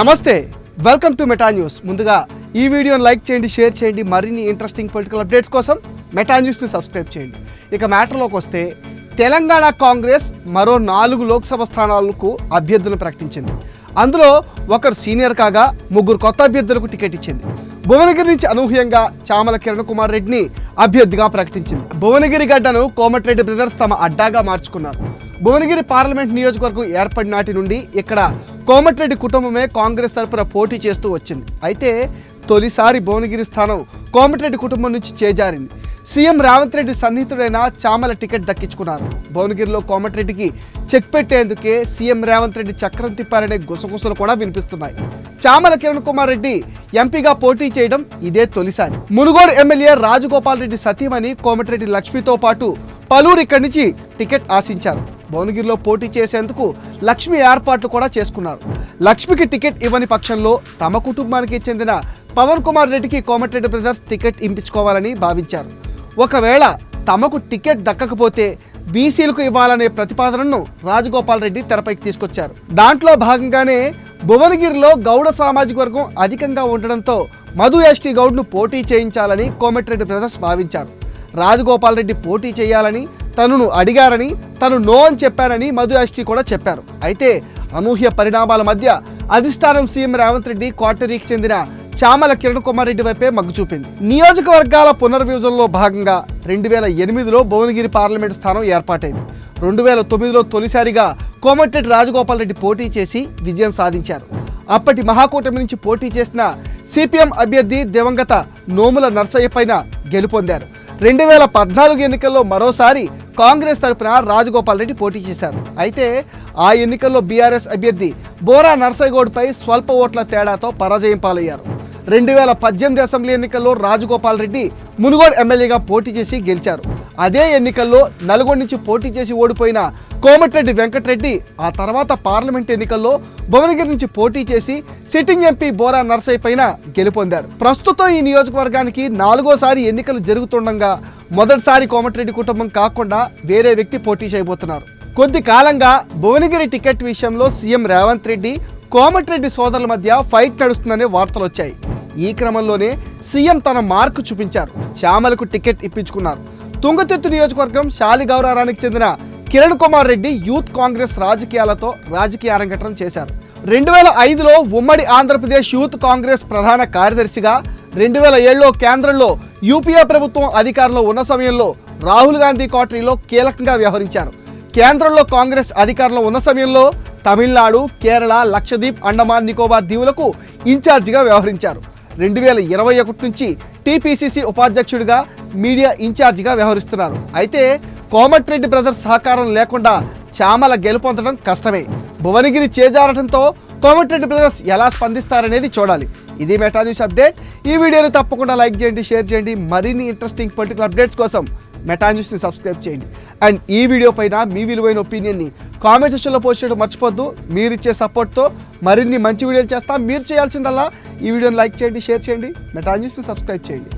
నమస్తే welcome to meta news ముందుగా ఈ వీడియోని లైక్ చేయండి షేర్ చేయండి మరిన్ని ఇంట్రెస్టింగ్ పొలిటికల్ అప్డేట్స్ కోసం మెటా న్యూస్ని సబ్స్క్రైబ్ చేయండి. ఇక మ్యాటర్లోకి వస్తే తెలంగాణ కాంగ్రెస్ మరో నాలుగు లోక్సభ స్థానాలకు అభ్యర్థులను ప్రకటించింది. అందులో ఒకరు సీనియర్ కాగా ముగ్గురు కొత్త అభ్యర్థులకు టికెట్ ఇచ్చింది. భువనగిరి నుంచి అనూహ్యంగా చామల కిరణ్ కుమార్ రెడ్డిని అభ్యర్థిగా ప్రకటించింది. భువనగిరి గడ్డను కోమటిరెడ్డి బ్రదర్స్ తమ అడ్డాగా మార్చుకున్నారు. భువనగిరి పార్లమెంట్ నియోజకవర్గం ఏర్పడి నాటి నుండి ఇక్కడ కోమటిరెడ్డి కుటుంబమే కాంగ్రెస్ తరఫున పోటీ చేస్తూ వచ్చింది. అయితే తొలిసారి భువనగిరి స్థానం కోమటిరెడ్డి కుటుంబం నుంచి చేజారింది. సీఎం రేవంత్ రెడ్డి సన్నిహితుడైన చామల టికెట్ దక్కించుకున్నారు. భువనగిరిలో కోమటిరెడ్డికి చెక్ పెట్టేందుకే సీఎం రేవంత్ రెడ్డి చక్రం తిప్పారనే గుసగుసలు కూడా వినిపిస్తున్నాయి. చామల కిరణ్ కుమార్ రెడ్డి ఎంపీగా పోటీ చేయడం ఇదే తొలిసారి. మునుగోడు ఎమ్మెల్యే రాజగోపాల్ రెడ్డి సతీమణి కోమటిరెడ్డి లక్ష్మితో పాటు పలువురు ఇక్కడి నుంచి టికెట్ ఆశించారు. భువనగిరిలో పోటీ చేసేందుకు లక్ష్మి ఏర్పాట్లు కూడా చేసుకున్నారు. లక్ష్మికి టికెట్ ఇవ్వని పక్షంలో తమ కుటుంబానికి చెందిన పవన్ కుమార్ రెడ్డికి కోమటిరెడ్డి బ్రదర్స్ టికెట్ ఇంపించుకోవాలని భావించారు. ఒకవేళ తమకు టికెట్ దక్కకపోతే బీసీలకు ఇవ్వాలనే ప్రతిపాదనను రాజగోపాల్ రెడ్డి తెరపైకి తీసుకొచ్చారు. దాంట్లో భాగంగానే భువనగిరిలో గౌడ సామాజిక వర్గం అధికంగా ఉండడంతో మధు ఎస్టీ గౌడ్ను పోటీ చేయించాలని కోమటిరెడ్డి బ్రదర్స్ భావించారు. రాజగోపాల్ రెడ్డి పోటీ చేయాలని తనను అడిగారని తను నో అని చెప్పానని మధు యాష్కి కూడా చెప్పారు. అయితే అనూహ్య పరిణామాల మధ్య అధిష్టానం సీఎం రేవంత్ రెడ్డి క్వార్టరీకి చెందిన చామల కిరణ్ కుమార్ రెడ్డి వైపే మగ్గు చూపింది. నియోజకవర్గాల పునర్విభజనలో భాగంగా రెండు వేల ఎనిమిదిలో భువనగిరి పార్లమెంట్ స్థానం ఏర్పాటైంది. రెండు వేల తొమ్మిదిలో తొలిసారిగా కోమటిరెడ్డి రాజగోపాల్ రెడ్డి పోటీ చేసి విజయం సాధించారు. అప్పటి మహాకూటమి నుంచి పోటీ చేసిన సిపిఎం అభ్యర్థి దివంగత నోముల నర్సయ్య పైన గెలుపొందారు. రెండు వేల పద్నాలుగు ఎన్నికల్లో మరోసారి కాంగ్రెస్ తరపున రాజగోపాల్ రెడ్డి పోటీ చేశారు. అయితే ఆ ఎన్నికల్లో బీఆర్ఎస్ అభ్యర్థి బోరా నర్సయ్యగౌడ్పై స్వల్ప ఓట్ల తేడాతో పరాజయం పాలయ్యారు. రెండు వేల పద్దెనిమిది అసెంబ్లీ ఎన్నికల్లో రాజగోపాల్ రెడ్డి మునుగోడు ఎమ్మెల్యేగా పోటీ చేసి గెలిచారు. అదే ఎన్నికల్లో నల్గొండ నుంచి పోటీ చేసి ఓడిపోయిన కోమటిరెడ్డి వెంకటరెడ్డి ఆ తర్వాత పార్లమెంట్ ఎన్నికల్లో భువనగిరి నుంచి పోటీ చేసి సిట్టింగ్ ఎంపీ బోరా నర్సయ్య పైన గెలుపొందారు. ప్రస్తుతం ఈ నియోజకవర్గానికి నాలుగోసారి ఎన్నికలు జరుగుతుండగా మొదటిసారి కోమటిరెడ్డి కుటుంబం కాకుండా వేరే వ్యక్తి పోటీ చేయబోతున్నారు. కొద్ది కాలంగా భువనగిరి టికెట్ విషయంలో సీఎం రేవంత్ రెడ్డి కోమటిరెడ్డి సోదరుల మధ్య ఫైట్ నడుస్తుందనే వార్తలు వచ్చాయి ఈ క్రమంలోనే సీఎం తన మార్కు చూపించారు. శ్యామలకు టికెట్ ఇప్పించుకున్నారు. తుంగతుర్తి నియోజకవర్గం శాలిగౌరారానికి చెందిన కిరణ్ కుమార్ రెడ్డి యూత్ కాంగ్రెస్ రాజకీయాలతో రాజకీయ అరంగేట్రం చేశారు. రెండు వేల ఐదులో ఉమ్మడి ఆంధ్రప్రదేశ్ యూత్ కాంగ్రెస్ ప్రధాన కార్యదర్శిగా రెండు వేల ఏడులో కేంద్రంలో యూపీఏ ప్రభుత్వం అధికారంలో ఉన్న సమయంలో రాహుల్ గాంధీ కోటరీలో కీలకంగా వ్యవహరించారు. కేంద్రంలో కాంగ్రెస్ అధికారంలో ఉన్న సమయంలో తమిళనాడు కేరళ లక్షద్వీప్ అండమాన్ నికోబార్ దీవులకు ఇన్ఛార్జిగా వ్యవహరించారు. రెండు వేల ఇరవై ఒకటి నుంచి టీపీసీసీ ఉపాధ్యక్షుడిగా మీడియా ఇన్ఛార్జిగా వ్యవహరిస్తున్నారు. అయితే కోమటిరెడ్డి బ్రదర్స్ సహకారం లేకుండా చామల గెలుపొందడం కష్టమే. భువనగిరి చేజారటంతో కోమటిరెడ్డి బ్రదర్స్ ఎలా స్పందిస్తారనేది చూడాలి. ఇది మెటా న్యూస్ అప్డేట్. ఈ వీడియోని తప్పకుండా లైక్ చేయండి షేర్ చేయండి. మరిన్ని ఇంట్రెస్టింగ్ పొలిటికల్ అప్డేట్స్ కోసం మెటా న్యూస్ని సబ్స్క్రైబ్ చేయండి. అండ్ ఈ వీడియో పైన మీ విలువైన ఒపీనియన్ని కామెంట్ సెక్షన్లో పోస్ట్ చేయడం మర్చిపోద్దు మీరు ఇచ్చే సపోర్ట్తో మరిన్ని మంచి వీడియోలు చేస్తాం. మీరు చేయాల్సిందల్లా ఈ వీడియోని లైక్ చేయండి షేర్ చేయండి. మెటా న్యూస్ని సబ్స్క్రైబ్ చేయండి.